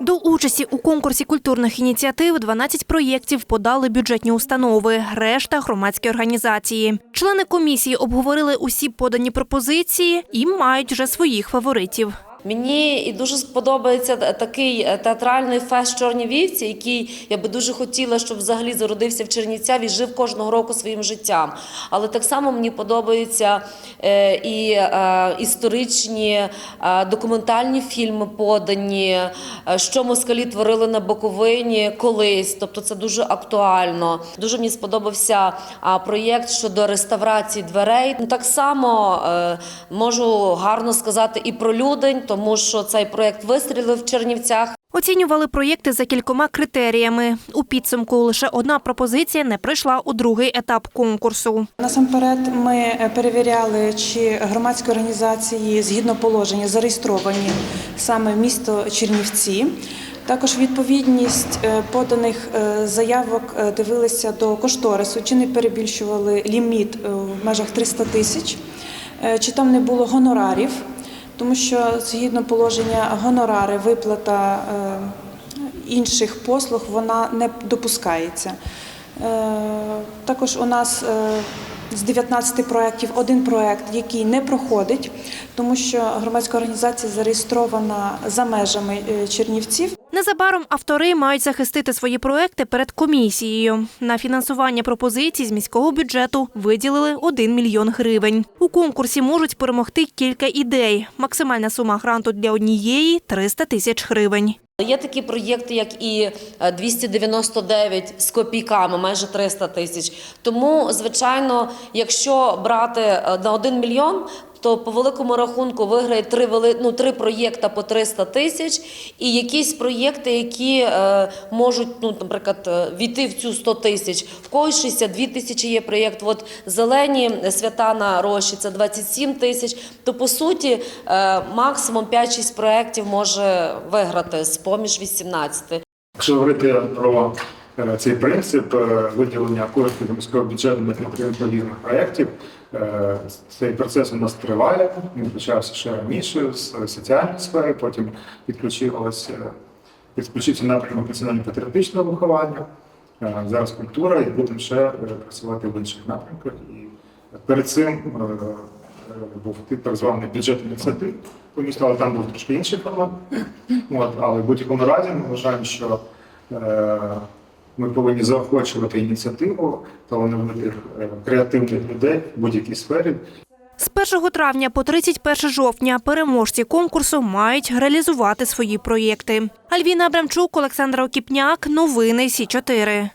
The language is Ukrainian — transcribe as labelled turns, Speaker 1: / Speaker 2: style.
Speaker 1: До участі у конкурсі культурних ініціатив 12 проєктів подали бюджетні установи, решта громадські організації. Члени комісії обговорили усі подані пропозиції і мають вже своїх фаворитів.
Speaker 2: Мені і дуже сподобається такий е, театральний фест «Чорні вівці», який я би дуже хотіла, щоб взагалі зародився в Чернівцях і жив кожного року своїм життям. Але так само мені подобаються е, і е, історичні документальні фільми подані, що москалі творили на Буковині колись. Тобто це дуже актуально. Дуже мені сподобався проєкт щодо реставрації дверей. Так само можу гарно сказати і про Людень, тому що цей проєкт вистрілив в Чернівцях.
Speaker 1: Оцінювали проєкти за кількома критеріями. У підсумку лише одна пропозиція не пройшла у другий етап конкурсу.
Speaker 3: Насамперед, ми перевіряли, чи громадські організації згідно положення зареєстровані саме в місто Чернівці. Також відповідність е, поданих е, заявок е, дивилися до кошторису, чи не перебільшували ліміт в межах 300 тисяч, чи там не було гонорарів, тому що згідно положення гонорари, виплата е, інших послуг вона не допускається. Е, Також у нас е, з 19 проєктів один проєкт, який не проходить, тому що громадська організація зареєстрована за межами Чернівців.
Speaker 1: Незабаром автори мають захистити свої проекти перед комісією. На фінансування пропозицій з міського бюджету виділили 1 мільйон гривень. У конкурсі можуть перемогти кілька ідей. Максимальна сума гранту для однієї 300 тисяч гривень.
Speaker 2: Є такі проєкти, як і е, 299 з копійками, майже 300 тисяч. Тому, звичайно, якщо брати е, на 1 мільйон, то по великому рахунку виграє три вели... ну, три проєкта по 300 тисяч, і якісь проєкти, які е, можуть, ну, наприклад, е, війти в цю 100 тисяч. В когось 62 тисячі є проєкт. От зелені свята на Рощі це 27 тисяч. То по суті, е, максимум 5-6 проєктів може виграти з поміж 18.
Speaker 4: Якщо говорити про цей принцип е, виділення коштів до міського бюджету на підтримку проєктів, е, цей процес у нас триває. Він почався ще раніше з соціальної сфери, потім підключилося підключився напрямок національно-патріотичного виховання. Е, Зараз культура, і будемо ще е, працювати в інших напрямках. І перед цим е, е, був так званий бюджет ініціатив по місту, але там був трошки інший формат. От, але в будь-якому разі ми вважаємо, що е, ми повинні заохочувати ініціативу талановитих е, креативних людей в будь-якій сфері.
Speaker 1: З 1 травня по 31 жовтня переможці конкурсу мають реалізувати свої проєкти. Альвіна Абрамчук, Олександра Окіпняк. Новини Сі 4